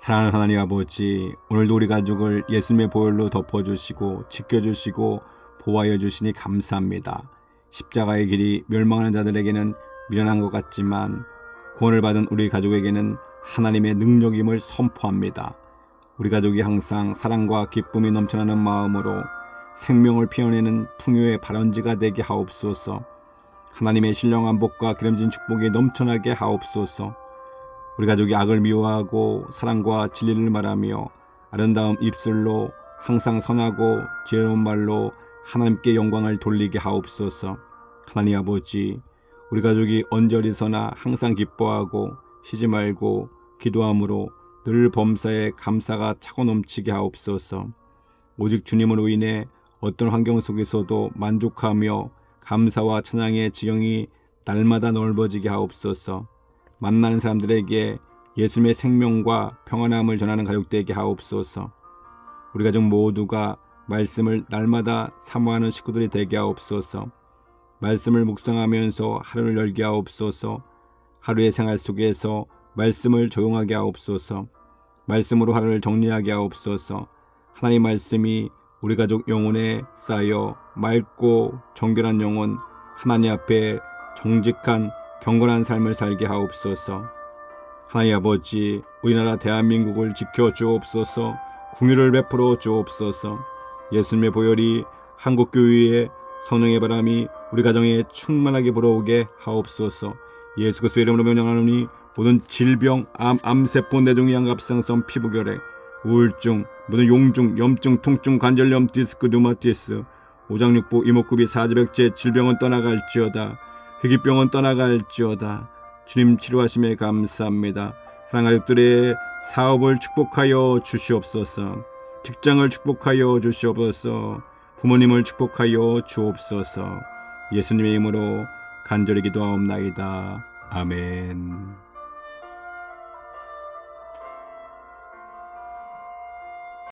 사랑하는 하나님 아버지, 오늘도 우리 가족을 예수님의 보혈로 덮어주시고 지켜주시고 보호하여 주시니 감사합니다. 십자가의 길이 멸망하는 자들에게는 미련한 것 같지만 구원을 받은 우리 가족에게는 하나님의 능력임을 선포합니다. 우리 가족이 항상 사랑과 기쁨이 넘쳐나는 마음으로 생명을 피워내는 풍요의 발원지가 되게 하옵소서. 하나님의 신령한 복과 기름진 축복이 넘쳐나게 하옵소서. 우리 가족이 악을 미워하고 사랑과 진리를 말하며 아름다운 입술로 항상 선하고 지혜로운 말로 하나님께 영광을 돌리게 하옵소서. 하나님 아버지, 우리 가족이 언제 어디서나 항상 기뻐하고 쉬지 말고 기도함으로 늘 범사에 감사가 차고 넘치게 하옵소서. 오직 주님으로 인해 어떤 환경 속에서도 만족하며 감사와 찬양의 지경이 날마다 넓어지게 하옵소서. 만나는 사람들에게 예수님의 생명과 평안함을 전하는 가족 되게 하옵소서. 우리 가족 모두가 말씀을 날마다 사모하는 식구들이 되게 하옵소서. 말씀을 묵상하면서 하루를 열게 하옵소서. 하루의 생활 속에서 말씀을 적용하게 하옵소서. 말씀으로 하루를 정리하게 하옵소서. 하나님 말씀이 우리 가족 영혼에 쌓여 맑고 정결한 영혼 하나님 앞에 정직한 경건한 삶을 살게 하옵소서. 하나님 아버지, 우리나라 대한민국을 지켜 주옵소서. 궁유를 베풀어 주옵소서. 예수님의 보혈이 한국 교회의 성령의 바람이 우리 가정에 충만하게 불어오게 하옵소서. 예수 그리스도의 이름으로 명령하노니 모든 질병, 암, 암세포, 뇌종, 양 갑상선, 피부결핵, 우울증, 모든 용중, 염증, 통증, 관절염, 디스크, 류마티스, 오장육부, 이목구비, 사지백제 질병은 떠나갈지어다. 희귀병은 떠나갈지어다. 주님 치료하심에 감사합니다. 사랑하는 가족들의 사업을 축복하여 주시옵소서. 직장을 축복하여 주시옵소서. 부모님을 축복하여 주옵소서. 예수님의 이름으로 간절히 기도하옵나이다. 아멘.